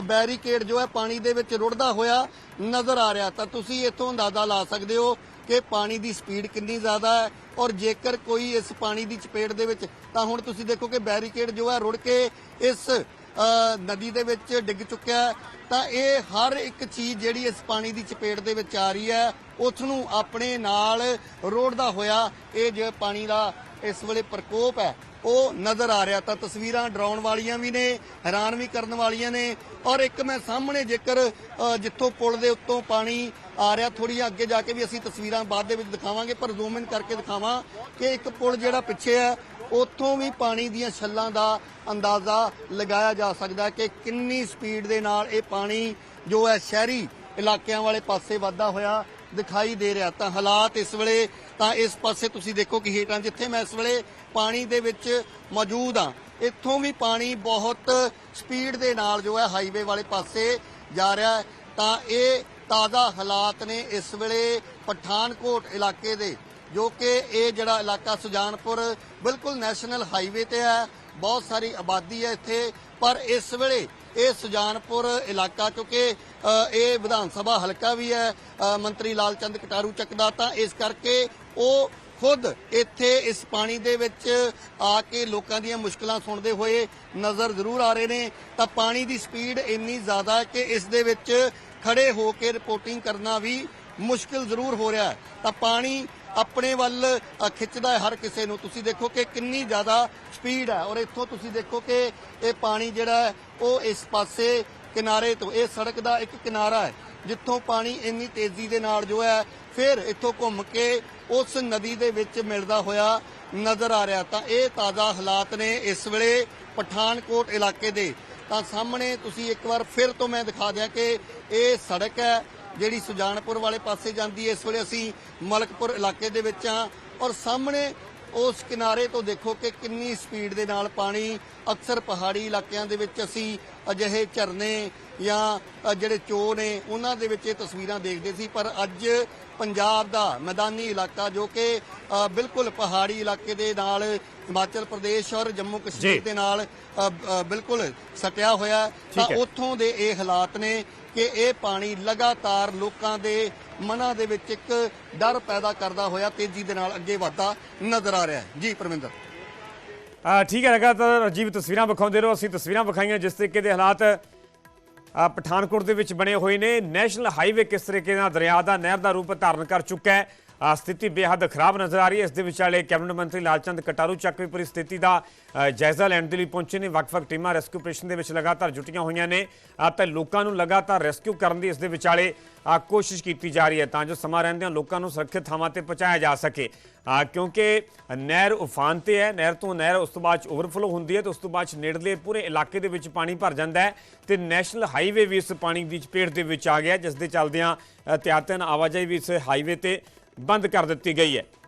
Speaker 1: ਬੈਰੀਕੇਡ ਜੋ ਹੈ ਪਾਣੀ ਦੇ ਵਿੱਚ ਰੁੜਦਾ ਹੋਇਆ ਨਜ਼ਰ ਆ ਰਿਹਾ। ਤਾਂ ਤੁਸੀਂ ਇੱਥੋਂ ਅੰਦਾਜ਼ਾ ਲਾ ਸਕਦੇ ਹੋ ਕਿ ਪਾਣੀ ਦੀ ਸਪੀਡ ਕਿੰਨੀ ਜ਼ਿਆਦਾ ਹੈ ਔਰ ਜੇਕਰ ਕੋਈ ਇਸ ਪਾਣੀ ਦੀ ਚਪੇਟ ਦੇ ਵਿੱਚ, ਤਾਂ ਹੁਣ ਤੁਸੀਂ ਦੇਖੋ ਕਿ ਬੈਰੀਕੇਡ ਜੋ ਹੈ ਰੁੜ ਕੇ ਇਸ ਨਦੀ ਦੇ ਵਿੱਚ ਡਿੱਗ ਚੁੱਕਿਆ ਤਾਂ ਇਹ ਹਰ ਇੱਕ ਚੀਜ਼ ਜਿਹੜੀ ਇਸ ਪਾਣੀ ਦੀ ਚਪੇਟ ਦੇ ਵਿੱਚ ਆ ਰਹੀ ਹੈ ਉਸ ਨੂੰ ਆਪਣੇ ਨਾਲ ਰੋੜਦਾ ਹੋਇਆ ਇਹ ਜੋ ਪਾਣੀ ਦਾ ਇਸ ਵੇਲੇ ਪ੍ਰਕੋਪ ਹੈ। ਉਹ ਨਜ਼ਰ ਆ ਰਿਹਾ ਤਾਂ ਤਸਵੀਰਾਂ ਡਰਾਉਣ ਵਾਲੀਆਂ ਵੀ ਨੇ, ਹੈਰਾਨ ਵੀ ਕਰਨ ਵਾਲੀਆਂ ਨੇ ਔਰ ਇੱਕ ਮੈਂ ਸਾਹਮਣੇ ਜੇਕਰ ਜਿੱਥੋਂ ਪੁਲ ਦੇ ਉੱਤੋਂ ਪਾਣੀ ਆ ਰਿਹਾ ਥੋੜੀ ਅੱਗੇ ਜਾ ਕੇ ਵੀ ਅਸੀਂ ਤਸਵੀਰਾਂ ਬਾਅਦ ਦੇ ਵਿੱਚ ਦਿਖਾਵਾਂਗੇ, ਪਰ ਜ਼ੂਮ ਇਨ ਕਰਕੇ ਦਿਖਾਵਾਂ ਕਿ ਇੱਕ ਪੁਲ ਜਿਹੜਾ ਪਿੱਛੇ ਹੈ, ਉੱਥੋਂ ਵੀ ਪਾਣੀ ਦੀਆਂ ਛੱਲਾਂ ਦਾ ਅੰਦਾਜ਼ਾ ਲਗਾਇਆ ਜਾ ਸਕਦਾ ਕਿ ਕਿੰਨੀ ਸਪੀਡ ਦੇ ਨਾਲ ਇਹ ਪਾਣੀ ਜੋ ਹੈ ਸ਼ਹਿਰੀ ਇਲਾਕਿਆਂ ਵਾਲੇ ਪਾਸੇ ਵਾਧਾ ਹੋਇਆ ਦਿਖਾਈ ਦੇ ਰਿਹਾ। ਤਾਂ ਹਾਲਾਤ ਇਸ ਵੇਲੇ ਤਾਂ ਇਸ ਪਾਸੇ ਤੁਸੀਂ ਦੇਖੋ ਕਿ ਹੇਠਾਂ ਜਿੱਥੇ ਮੈਂ ਇਸ ਵੇਲੇ ਪਾਣੀ ਦੇ ਵਿੱਚ ਮੌਜੂਦ ਹਾਂ, ਇੱਥੋਂ ਵੀ ਪਾਣੀ ਬਹੁਤ ਸਪੀਡ ਦੇ ਨਾਲ ਜੋ ਹੈ ਹਾਈਵੇ ਵਾਲੇ ਪਾਸੇ ਜਾ ਰਿਹਾ ਹੈ। ਤਾਂ ਇਹ ਤਾਜ਼ਾ ਹਾਲਾਤ ਨੇ ਇਸ ਵੇਲੇ ਪਠਾਨਕੋਟ ਇਲਾਕੇ ਦੇ, ਜੋ ਕਿ ਇਹ ਜਿਹੜਾ ਇਲਾਕਾ ਸੁਜਾਨਪੁਰ ਬਿਲਕੁਲ ਨੈਸ਼ਨਲ ਹਾਈਵੇ ਤੇ ਹੈ, ਬਹੁਤ ਸਾਰੀ ਆਬਾਦੀ ਹੈ ਇੱਥੇ। ਪਰ ਇਸ ਵੇਲੇ ਇਹ ਸੁਜਾਨਪੁਰ ਇਲਾਕਾ, ਕਿਉਂਕਿ ਇਹ ਵਿਧਾਨ ਸਭਾ ਹਲਕਾ ਵੀ ਹੈ ਮੰਤਰੀ ਲਾਲ ਚੰਦ ਕਟਾਰੂ ਚੱਕ ਦਾ ਤਾਂ ਇਸ ਕਰਕੇ ਉਹ ਖੁਦ ਇੱਥੇ ਇਸ ਪਾਣੀ ਦੇ ਵਿੱਚ ਆ ਕੇ ਲੋਕਾਂ ਦੀਆਂ ਮੁਸ਼ਕਲਾਂ ਸੁਣਦੇ ਹੋਏ ਨਜ਼ਰ ਜ਼ਰੂਰ ਆ ਰਹੇ ਨੇ। ਤਾਂ ਪਾਣੀ ਦੀ ਸਪੀਡ ਇੰਨੀ ਜ਼ਿਆਦਾ ਹੈ ਕਿ ਇਸ ਦੇ ਵਿੱਚ ਖੜੇ ਹੋ ਕੇ ਰਿਪੋਰਟਿੰਗ ਕਰਨਾ ਵੀ ਮੁਸ਼ਕਿਲ ਜ਼ਰੂਰ ਹੋ ਰਿਹਾ ਹੈ। ਤਾਂ ਪਾਣੀ ਆਪਣੇ ਵੱਲ ਖਿੱਚਦਾ ਹੈ ਹਰ ਕਿਸੇ ਨੂੰ। ਤੁਸੀਂ ਦੇਖੋ ਕਿ ਕਿੰਨੀ ਜ਼ਿਆਦਾ ਸਪੀਡ ਹੈ ਔਰ ਇੱਥੋਂ ਤੁਸੀਂ ਦੇਖੋ ਕਿ ਇਹ ਪਾਣੀ ਜਿਹੜਾ ਉਹ ਇਸ ਪਾਸੇ ਕਿਨਾਰੇ ਤੋਂ, ਇਹ ਸੜਕ ਦਾ ਇੱਕ ਕਿਨਾਰਾ ਹੈ। ਜਿੱਥੋਂ ਪਾਣੀ ਇੰਨੀ ਤੇਜ਼ੀ ਦੇ ਨਾਲ ਜੋ ਹੈ, ਫਿਰ ਇੱਥੋਂ ਘੁੰਮ ਕੇ ਉਸ ਨਦੀ ਦੇ ਵਿੱਚ ਮਿਲਦਾ ਹੋਇਆ ਨਜ਼ਰ ਆ ਰਿਹਾ। ਤਾਂ ਇਹ ਤਾਜ਼ਾ ਹਾਲਾਤ ਨੇ ਇਸ ਵੇਲੇ ਪਠਾਨਕੋਟ ਇਲਾਕੇ ਦੇ। ਤਾਂ ਸਾਹਮਣੇ ਤੁਸੀਂ ਇੱਕ ਵਾਰ ਫਿਰ ਤੋਂ ਮੈਂ ਦਿਖਾ ਦਿਆਂ ਕਿ ਇਹ ਸੜਕ ਹੈ, ਜਿਹੜੀ ਸੁਜਾਨਪੁਰ ਵਾਲੇ ਪਾਸੇ ਜਾਂਦੀ ਹੈ। ਇਸ ਵੇਲੇ ਅਸੀਂ ਮਲਕਪੁਰ ਇਲਾਕੇ ਦੇ ਵਿੱਚ ਆ ਔਰ ਸਾਹਮਣੇ ਉਸ ਕਿਨਾਰੇ ਤੋਂ ਦੇਖੋ ਕਿ ਕਿੰਨੀ ਸਪੀਡ ਦੇ ਨਾਲ ਪਾਣੀ ਅਕਸਰ ਪਹਾੜੀ ਇਲਾਕਿਆਂ ਦੇ ਵਿੱਚ ਅਸੀਂ ਅਜਿਹੇ ਝਰਨੇ ਜਾਂ ਜਿਹੜੇ ਚੋ ਨੇ ਉਹਨਾਂ ਦੇ ਵਿੱਚ ਇਹ ਤਸਵੀਰਾਂ ਦੇਖਦੇ ਸੀ ਪਰ ਅੱਜ ਪੰਜਾਬ ਦਾ ਮੈਦਾਨੀ ਇਲਾਕਾ ਜੋ ਕਿ ਬਿਲਕੁਲ ਪਹਾੜੀ ਇਲਾਕੇ ਦੇ ਨਾਲ ਹਿਮਾਚਲ ਪ੍ਰਦੇਸ਼ ਔਰ ਜੰਮੂ। ਕਸ਼ਮੀਰ ਦੇ ਨਾਲ ਬਿਲਕੁਲ ਸਟਿਆ ਹੋਇਆ। ਤਾਂ। ਉੱਥੋਂ ਦੇ ਇਹ ਹਾਲਾਤ ਨੇ ਕਿ ਇਹ ਪਾਣੀ ਲਗਾਤਾਰ ਲੋਕਾਂ ਦੇ ਮਨਾਂ ਦੇ ਵਿੱਚ ਇੱਕ ਡਰ ਪੈਦਾ ਕਰਦਾ ਹੋਇਆ, ਤੇਜ਼ੀ ਦੇ ਨਾਲ ਅੱਗੇ ਵਧਦਾ ਨਜ਼ਰ ਆ ਰਿਹਾ ਹੈ। ਜੀ, ਪਰਮਿੰਦਰ।
Speaker 3: ਠੀਕ ਹੈ, ਲਗਾਤਾਰ ਰਾਜੀਵ ਤਸਵੀਰਾਂ ਵਿਖਾਉਂਦੇ ਰਹੋ। ਅਸੀਂ ਤਸਵੀਰਾਂ ਵਿਖਾਈਆਂ ਜਿਸ ਤਰੀਕੇ ਦੇ ਹਾਲਾਤ ਪਠਾਨਕੋਟ ਦੇ ਵਿੱਚ ਬਣੇ ਹੋਏ ਨੇ। ਨੈਸ਼ਨਲ ਹਾਈਵੇ ਕਿਸ ਤਰੀਕੇ ਨਾਲ ਦਰਿਆ ਦਾ, ਨਹਿਰ ਦਾ ਰੂਪ ਧਾਰਨ ਕਰ ਚੁੱਕਾ ਹੈ। ਸਥਿਤੀ ਬੇਹੱਦ ਖਰਾਬ ਨਜ਼ਰ ਆ ਰਹੀ ਹੈ। ਇਸ ਦੇ ਵਿਚਾਲੇ ਕੈਬਨਿਟ ਮੰਤਰੀ ਲਾਲਚੰਦ ਕਟਾਰੂ ਚੱਕ ਵੀ ਪੂਰੀ ਸਥਿਤੀ ਦਾ ਜਾਇਜ਼ਾ ਲੈਣ ਦੇ ਲਈ ਪਹੁੰਚੇ ਨੇ। ਵੱਖ-ਵੱਖ ਟੀਮਾਂ ਰੈਸਕਿਊ ਆਪਰੇਸ਼ਨ ਦੇ ਵਿੱਚ ਲਗਾਤਾਰ ਜੁਟੀਆਂ ਹੋਈਆਂ ਨੇ। ਆ ਲੋਕਾਂ ਨੂੰ ਲਗਾਤਾਰ ਰੈਸਕਿਊ ਕਰਨ ਦੀ ਇਸ ਦੇ ਵਿਚਾਲੇ ਕੋਸ਼ਿਸ਼ ਕੀਤੀ ਜਾ ਰਹੀ ਹੈ ਤਾਂ ਜੋ ਸਮਾਂ ਰਹਿੰਦਿਆਂ ਲੋਕਾਂ ਨੂੰ ਸੁਰੱਖਿਅਤ ਥਾਵਾਂ ਤੇ ਪਹੁੰਚਾਇਆ ਜਾ ਸਕੇ। ਕਿਉਂਕਿ ਨਹਿਰ ਉਫਾਨ ਤੇ ਹੈ। ਨਹਿਰ ਤੋਂ ਨਹਿਰ ਉਸ ਤੋਂ ਬਾਅਦ ਚ ਓਵਰਫਲੋ ਹੁੰਦੀ ਹੈ ਤੇ ਉਸ ਤੋਂ ਬਾਅਦ ਚ ਨੇੜਲੇ ਪੂਰੇ ਇਲਾਕੇ ਦੇ ਵਿੱਚ ਪਾਣੀ ਭਰ ਜਾਂਦਾ ਹੈ ਤੇ ਨੈਸ਼ਨਲ ਹਾਈਵੇ ਵੀ ਇਸ ਪਾਣੀ ਦੀ ਚਪੇਟ ਦੇ ਵਿੱਚ ਆ ਗਿਆ ਜਿਸ ਦੇ ਚੱਲਦਿਆਂ ਅ, ਤਿਆਤਨ ਆਵਾਜਾਈ ਵੀ ਇਸ ਹਾਈਵੇ ਤੇ ਬੰਦ ਕਰ ਦਿੱਤੀ ਗਈ ਹੈ।